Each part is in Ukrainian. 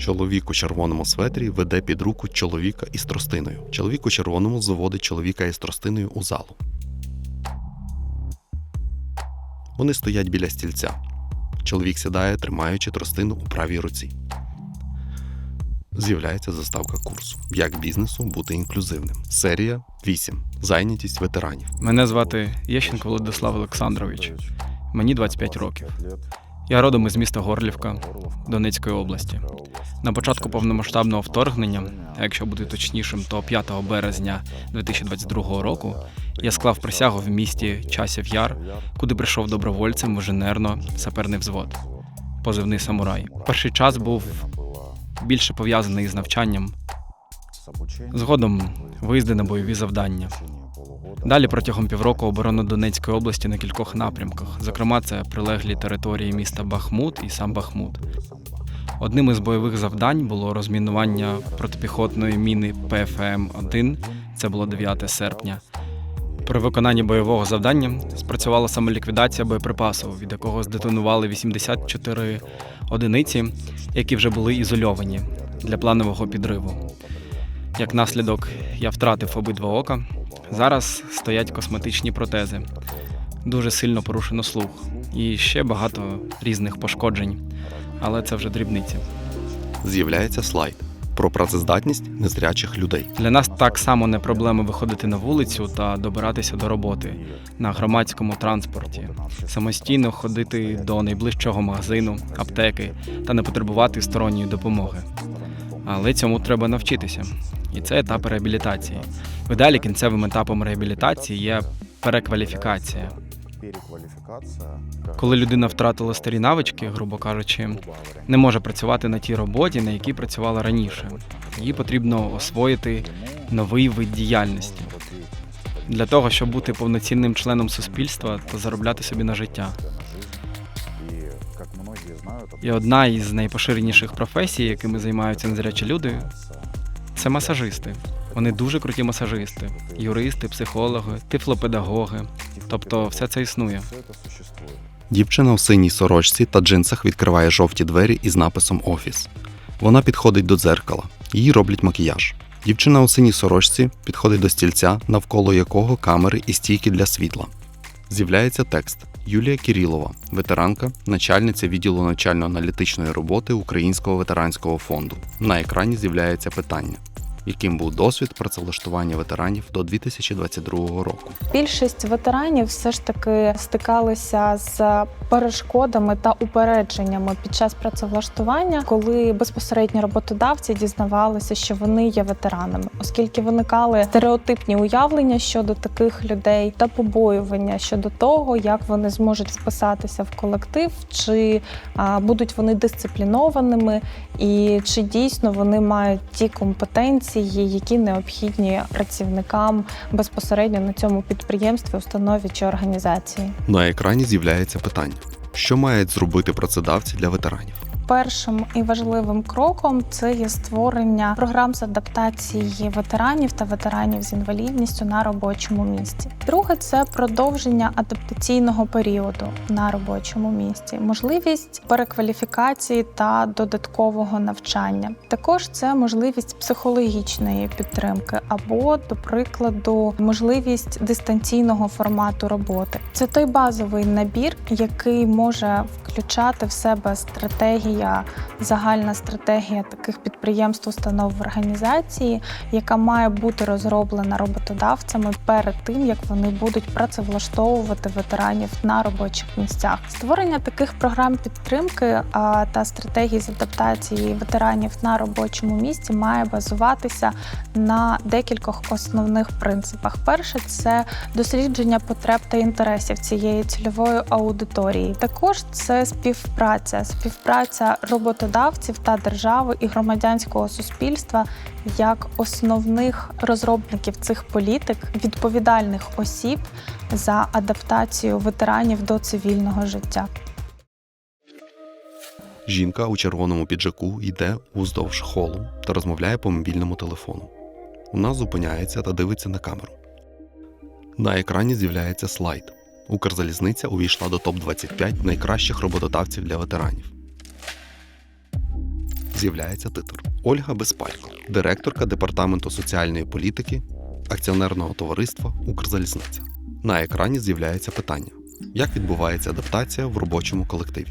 Чоловік у червоному светрі веде під руку чоловіка із тростиною. Чоловік у червоному заводить чоловіка із тростиною у залу. Вони стоять біля стільця. Чоловік сідає, тримаючи тростину у правій руці. З'являється заставка курсу. Як бізнесу бути інклюзивним. Серія 8. Зайнятість ветеранів. Мене звати Єщенко Владислав Олександрович. Мені 25 років. Я родом із міста Горлівка Донецької області. На початку повномасштабного вторгнення, а якщо бути точнішим, то 5 березня 2022 року я склав присягу в місті Часів Яр, куди прийшов добровольцем інженерно-саперний взвод, позивний самурай. Перший час був більше пов'язаний з навчанням, згодом виїзди на бойові завдання. Далі протягом півроку оборона Донецької області на кількох напрямках. Зокрема, це прилеглі території міста Бахмут і сам Бахмут. Одним із бойових завдань було розмінування протипіхотної міни ПФМ-1, це було 9 серпня. При виконанні бойового завдання спрацювала самоліквідація боєприпасу, від якого здетонували 84 одиниці, які вже були ізольовані для планового підриву. Як наслідок, я втратив обидва ока. Зараз стоять косметичні протези. Дуже сильно порушено слух. І ще багато різних пошкоджень. Але це вже дрібниці. З'являється слайд про працездатність незрячих людей. Для нас так само не проблема виходити на вулицю та добиратися до роботи на громадському транспорті, самостійно ходити до найближчого магазину, аптеки та не потребувати сторонньої допомоги. Але цьому треба навчитися. І це етап реабілітації. В ідеалі кінцевим етапом реабілітації є перекваліфікація. Коли людина втратила старі навички, грубо кажучи, не може працювати на тій роботі, на якій працювала раніше. Їй потрібно освоїти новий вид діяльності для того, щоб бути повноцінним членом суспільства та заробляти собі на життя. І одна із найпоширеніших професій, якими займаються незрячі люди, це масажисти. Вони дуже круті масажисти, юристи, психологи, тифлопедагоги. Тобто все це існує. Дівчина в синій сорочці та джинсах відкриває жовті двері із написом Офіс. Вона підходить до дзеркала. Їй роблять макіяж. Дівчина у синій сорочці підходить до стільця, навколо якого камери і стійки для світла. З'являється текст Юлія Кірілова, ветеранка, начальниця відділу навчально-аналітичної роботи Українського ветеранського фонду. На екрані з'являється питання: яким був досвід працевлаштування ветеранів до 2022 року? Більшість ветеранів все ж таки стикалися з перешкодами та упередженнями під час працевлаштування, коли безпосередньо роботодавці дізнавалися, що вони є ветеранами, оскільки виникали стереотипні уявлення щодо таких людей та побоювання щодо того, як вони зможуть вписатися в колектив, чи а, будуть вони дисциплінованими, і чи дійсно вони мають ті компетенції, які необхідні працівникам безпосередньо на цьому підприємстві, установі чи організації. На екрані з'являється питання: що мають зробити працедавці для ветеранів? Першим і важливим кроком це є створення програм з адаптації ветеранів та ветеранів з інвалідністю на робочому місці. Друге це продовження адаптаційного періоду на робочому місці, можливість перекваліфікації та додаткового навчання. Також це можливість психологічної підтримки або, до прикладу, можливість дистанційного формату роботи. Це той базовий набір, який може включати в себе стратегія, загальна стратегія таких підприємств, установ в організації, яка має бути розроблена роботодавцями перед тим, як вони будуть працевлаштовувати ветеранів на робочих місцях. Створення таких програм підтримки та стратегій з адаптації ветеранів на робочому місці має базуватися на декількох основних принципах. Перше це дослідження потреб та інтересів цієї цільової аудиторії. Також це співпраця, співпраця роботодавців та держави і громадянського суспільства як основних розробників цих політик, відповідальних осіб за адаптацію ветеранів до цивільного життя. Жінка у червоному піджаку йде уздовж холу та розмовляє по мобільному телефону. Вона зупиняється та дивиться на камеру. На екрані з'являється слайд. Укрзалізниця увійшла до топ-25 найкращих роботодавців для ветеранів. З'являється титр. Ольга Безпалько, директорка департаменту соціальної політики акціонерного товариства Укрзалізниця. На екрані з'являється питання: як відбувається адаптація в робочому колективі?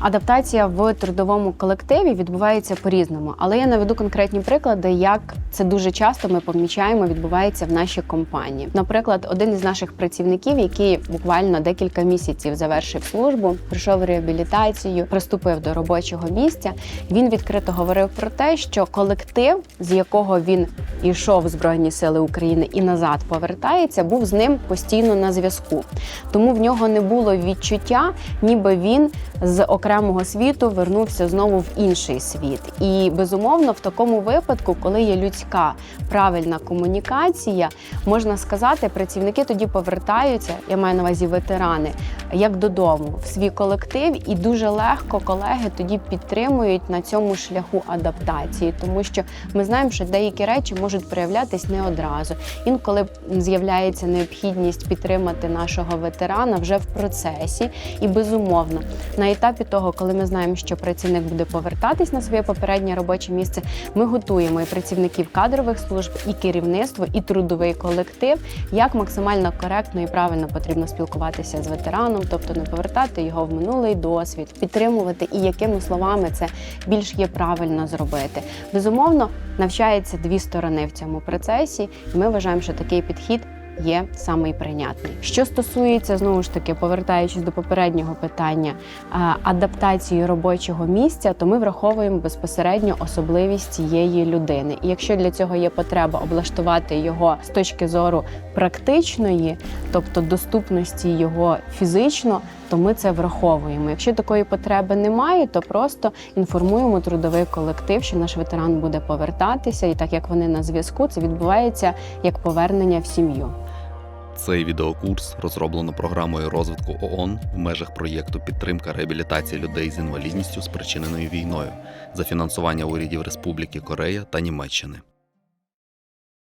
Адаптація в трудовому колективі відбувається по-різному, але я наведу конкретні приклади, як це дуже часто ми помічаємо, відбувається в нашій компанії. Наприклад, один із наших працівників, який буквально декілька місяців завершив службу, пройшов реабілітацію, приступив до робочого місця. Він відкрито говорив про те, що колектив, з якого він йшов в Збройні Сили України і назад повертається, був з ним постійно на зв'язку. Тому в нього не було відчуття, ніби він з окремого світу вернувся знову в інший світ. І безумовно, в такому випадку, коли є людська правильна комунікація, можна сказати, працівники тоді повертаються, я маю на увазі ветерани, як додому в свій колектив, і дуже легко колеги тоді підтримують на цьому шляху адаптації, тому що ми знаємо, що деякі речі можуть проявлятись не одразу. Інколи з'являється необхідність підтримати нашого ветерана вже в процесі, і безумовно на етапі того, коли ми знаємо, що працівник буде повертатись на своє попереднє робоче місце, ми готуємо і працівників кадрових служб, і керівництво, і трудовий колектив, як максимально коректно і правильно потрібно спілкуватися з ветераном, тобто не повертати його в минулий досвід, підтримувати і якими словами це більш є правильно зробити. Безумовно, навчається дві сторони в цьому процесі, і ми вважаємо, що такий підхід є самий прийнятний. Що стосується знову ж таки, повертаючись до попереднього питання адаптації робочого місця, то ми враховуємо безпосередньо особливість цієї людини. І якщо для цього є потреба облаштувати його з точки зору практичної, тобто доступності його фізично, то ми це враховуємо. Якщо такої потреби немає, то просто інформуємо трудовий колектив, що наш ветеран буде повертатися, і так як вони на зв'язку, це відбувається як повернення в сім'ю. Цей відеокурс розроблено програмою розвитку ООН в межах проєкту підтримка реабілітації людей з інвалідністю, спричиненою війною за фінансування урядів Республіки Корея та Німеччини.